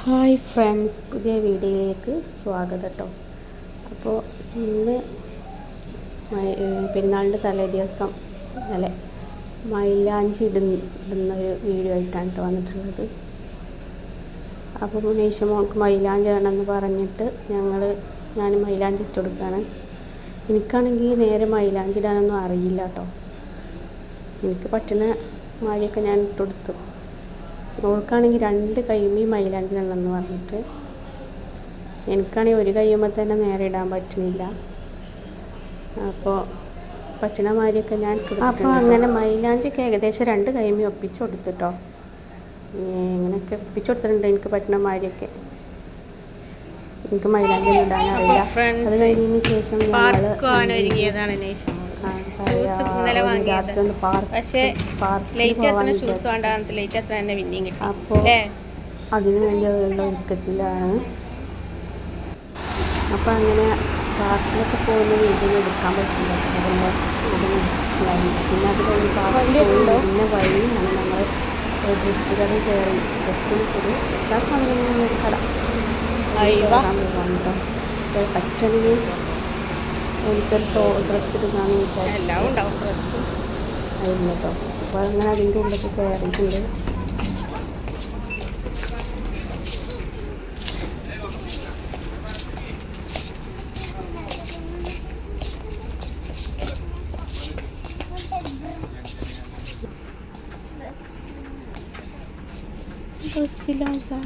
Hi friends പുതിയ വീഡിയോയിലേക്ക് സ്വാഗതം കേട്ടോ അപ്പോൾ ഇന്ന് പെരുന്നാളിന്റെ തലേ ദിവസം അല്ലെ മൈലാഞ്ചി ഇടുന്ന ഇടുന്ന ഒരു വീഡിയോ ആയിട്ടാണ് കേട്ടോ വന്നിട്ടുള്ളത്. അപ്പോൾ മുനീഷ മോൾക്ക് മൈലാഞ്ചി ഇടണമെന്ന് പറഞ്ഞിട്ട് ഞങ്ങൾ ഞാൻ മൈലാഞ്ചി ഇട്ട് കൊടുക്കുകയാണ്. എനിക്കാണെങ്കിൽ നേരെ മൈലാഞ്ചി ഇടാനൊന്നും അറിയില്ല കേട്ടോ എനിക്ക് പറ്റുന്ന മഴയൊക്കെ ഞാൻ ഇട്ട് കൊടുത്തു. ഓൾക്കാണെങ്കിൽ രണ്ട് കൈമി ഈ ഇടണമെന്ന് പറഞ്ഞിട്ട്. എനിക്കാണെങ്കിൽ ഒരു കൈയുമ്പോൾ തന്നെ നേരെ ഇടാൻ പറ്റുന്നില്ല. അപ്പോൾ പറ്റണ മാതിരിയൊക്കെ ഞാൻ അപ്പോൾ അങ്ങനെ മൈലാഞ്ചിക്ക് ഏകദേശം രണ്ട് കൈമി ഒപ്പിച്ച് കൊടുത്തിട്ടോ? ഇങ്ങനെയൊക്കെ ഒപ്പിച്ച് കൊടുത്തിട്ടുണ്ട് എനിക്ക് പറ്റണ മാതിരിയൊക്കെ. എനിക്ക് മൈലാഞ്ചി ഒന്നും ഇടാൻ അറിയില്ല അത് കഴിഞ്ഞതിന് ശേഷം ഞങ്ങൾ ഷൂസ് ഇന്നലെ വാങ്ങിയത്. പക്ഷേ ലേറ്റ് എത്തുന്ന ഷൂസ് വേണ്ടാന്നിട്ട് ലേറ്റ് എത്ര തന്നെ പിന്നെയും കിട്ടി. അപ്പോൾ അതിനു വേണ്ടിയുള്ള ഒരുക്കത്തിലാണ്. അപ്പോൾ അങ്ങനെ പാർക്കിലൊക്കെ പോകുന്ന വീട്ടിൽ എടുക്കാൻ പറ്റില്ല. അതുകൊണ്ട് അത് മനസ്സിലായി. പിന്നെ അത് കഴിഞ്ഞ് പാർക്കിൽ പോയി പിന്നെ വഴിയാണ് നമ്മൾ ഡ്രസ്സ് കട കയറി ഡ്രസ്സും കൂടി എല്ലാ സാധനങ്ങളും ഒരു കട. അയ്യോ. കേട്ടോ പറ്റണമെങ്കിൽ എനിക്കൊരു ഡ്രസ്സ് എടുക്കാമെന്ന് വിചാരിച്ചു എല്ലാം ഉണ്ടാവും ഡ്രസ്സും ആയിരുന്നു കേട്ടോ അപ്പോൾ അങ്ങനെ അതിന്റെ ഉള്ളിലേക്ക് കയറിയിട്ടുണ്ട് ഡ്രസ്സിലാണ് സാർ.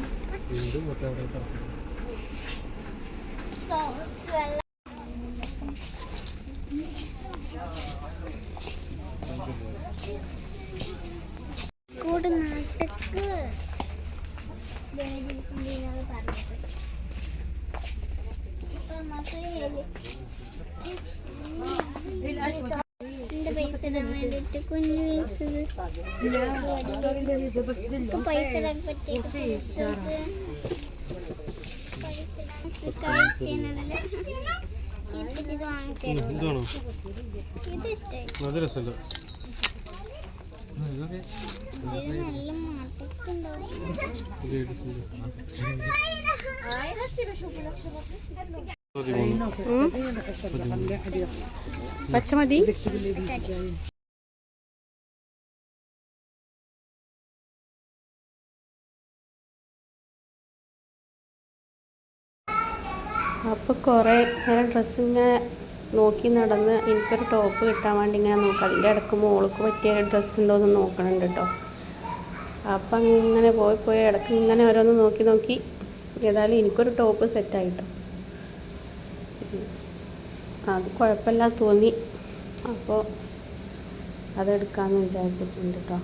കൂട് നാട്ടിക്ക് എന്റെ പൈസ ഇടാൻ വേണ്ടിട്ട് കുഞ്ഞു പൈസ പൈസ ഇടാൻ പറ്റിയ പൈസ ഇതാണോ ഇത് ഇഷ്ടമായി അത് രസമല്ല ഇത് നല്ല മാറ്റക്കുണ്ടാവും പുതിയ ഡിസൈൻ പച്ചമതി? അപ്പോൾ കുറേ നേരം ഡ്രസ്സ് ഇങ്ങനെ നോക്കി നടന്ന് എനിക്കൊരു ടോപ്പ് കിട്ടാൻ വേണ്ടി ഇങ്ങനെ നോക്കാം. അതിന്റെ ഇടയ്ക്ക് മോൾക്ക് പറ്റിയ ഡ്രസ്സ് ഉണ്ടോ എന്ന് നോക്കണുണ്ട് കേട്ടോ അപ്പം ഇങ്ങനെ പോയി പോയി ഇടയ്ക്ക് ഇങ്ങനെ ഓരോന്ന് നോക്കി നോക്കി ഏതായാലും എനിക്കൊരു ടോപ്പ് സെറ്റായിട്ടോ അത് കുഴപ്പമില്ല തോന്നി. അപ്പോൾ അതെടുക്കാമെന്ന് വിചാരിച്ചിട്ടുണ്ട് കേട്ടോ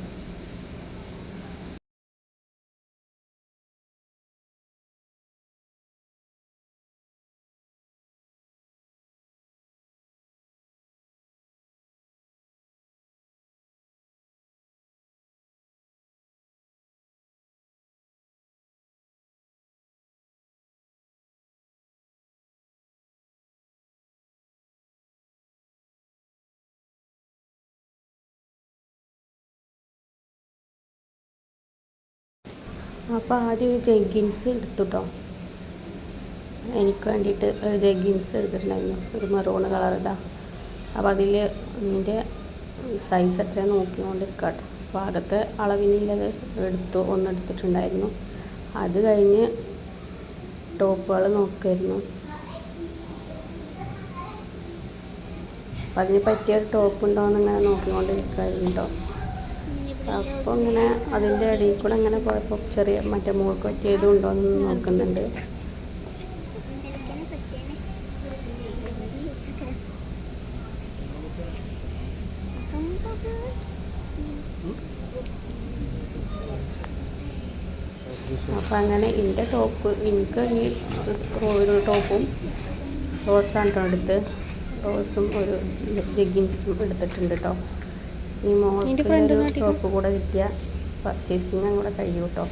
അപ്പോൾ ആദ്യം ഒരു ജഗ്ഗിൻസ് എടുത്തു കേട്ടോ എനിക്ക് വേണ്ടിയിട്ട് ഒരു ജഗ്ഗിൻസ് എടുത്തിട്ടുണ്ടായിരുന്നു. ഒരു മെറൂൺ കളർ ഇതാ. അപ്പോൾ അതിൽ അതിന്റെ സൈസ് എത്രയാണ് നോക്കിക്കൊണ്ട് കേട്ടോ ഭാഗത്തെ അളവിനുള്ളത് എടുത്തു ഒന്നെടുത്തിട്ടുണ്ടായിരുന്നു അത് കഴിഞ്ഞ് ടോപ്പുകൾ നോക്കായിരുന്നു. അപ്പം അതിന് പറ്റിയ ഒരു ടോപ്പ് ഉണ്ടോ എന്നിങ്ങനെ കേട്ടോ അപ്പോൾ ഇങ്ങനെ അതിന്റെ ഇടയിൽ കൂടെ ഇങ്ങനെ പോയപ്പോൾ ചെറിയ മറ്റേ മോൾക്ക് പറ്റിയതും എന്ന് നോക്കുന്നുണ്ട്. അപ്പം അങ്ങനെ എന്റെ ടോപ്പ് എനിക്ക് ഈ ഒരു ടോപ്പും റോസാണ് കേട്ടോ എടുത്ത്. റോസും ഒരു ജഗ്ഗിൻസും എടുത്തിട്ടുണ്ട് കേട്ടോ ഈ മോൾക്ക് ടോപ്പ് കൂടെ കിട്ടിയ പർച്ചേസിങ് കൂടെ കഴിയും കേട്ടോ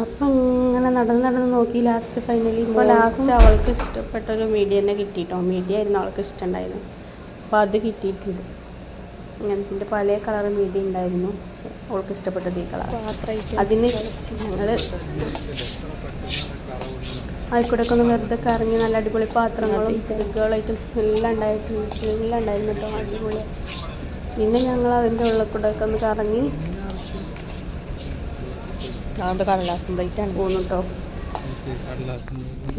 അപ്പം ഇങ്ങനെ നടന്ന് നടന്ന് നോക്കി ലാസ്റ്റ് ഫൈനലി ഇപ്പോൾ ലാസ്റ്റ് അവൾക്ക് ഇഷ്ടപ്പെട്ട ഒരു മീഡിയ തന്നെ കിട്ടിയിട്ടോ മീഡിയ ആയിരുന്നു അവൾക്ക് ഇഷ്ടമുണ്ടായിരുന്നു അപ്പോൾ അത് കിട്ടിയിട്ടുണ്ട്. അങ്ങനത്തെ പല കളർ മീഡിയ ഉണ്ടായിരുന്നു. പക്ഷെ അവൾക്ക് ഇഷ്ടപ്പെട്ടത് ഈ കളർ അതിന് ഞങ്ങൾ ആയിക്കോട്ടൊക്കെ ഒന്ന് വെറുതെ കറങ്ങി നല്ല അടിപൊളി പാത്രങ്ങളും ഫുഡുകൾ ഐറ്റംസ് എല്ലാം ഉണ്ടായിട്ടുണ്ട് എല്ലാം ഉണ്ടായിരുന്നു കേട്ടോ. അടിപൊളി. പിന്നെ ഞങ്ങൾ അതിന്റെ ഉള്ളിൽ കൂടെ ഒക്കെ ഒന്ന് കറങ്ങി. കടലാസും പ്ലേറ്റാണ് പോന്നു കേട്ടോ.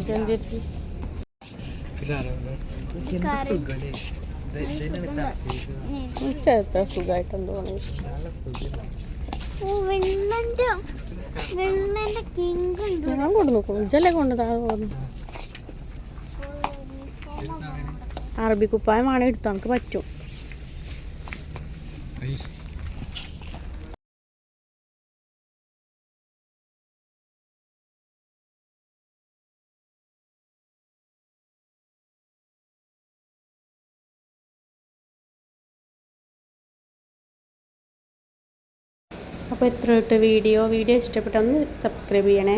ഇതെന്തിട്ട് ഉച്ചത്തെ സുഖമായിട്ടെന്ന് തോന്നി. ഞാൻ നോക്കും. ഉജ്ജല്ലേ കൊണ്ട് താഴെ പോകുന്നു അറബി കുപ്പായമാണ് എടുത്തു നമുക്ക് പറ്റും. അപ്പോൾ ഇത്ര വീഡിയോ വീഡിയോ ഇഷ്ടപ്പെട്ടൊന്ന് സബ്സ്ക്രൈബ് ചെയ്യണേ.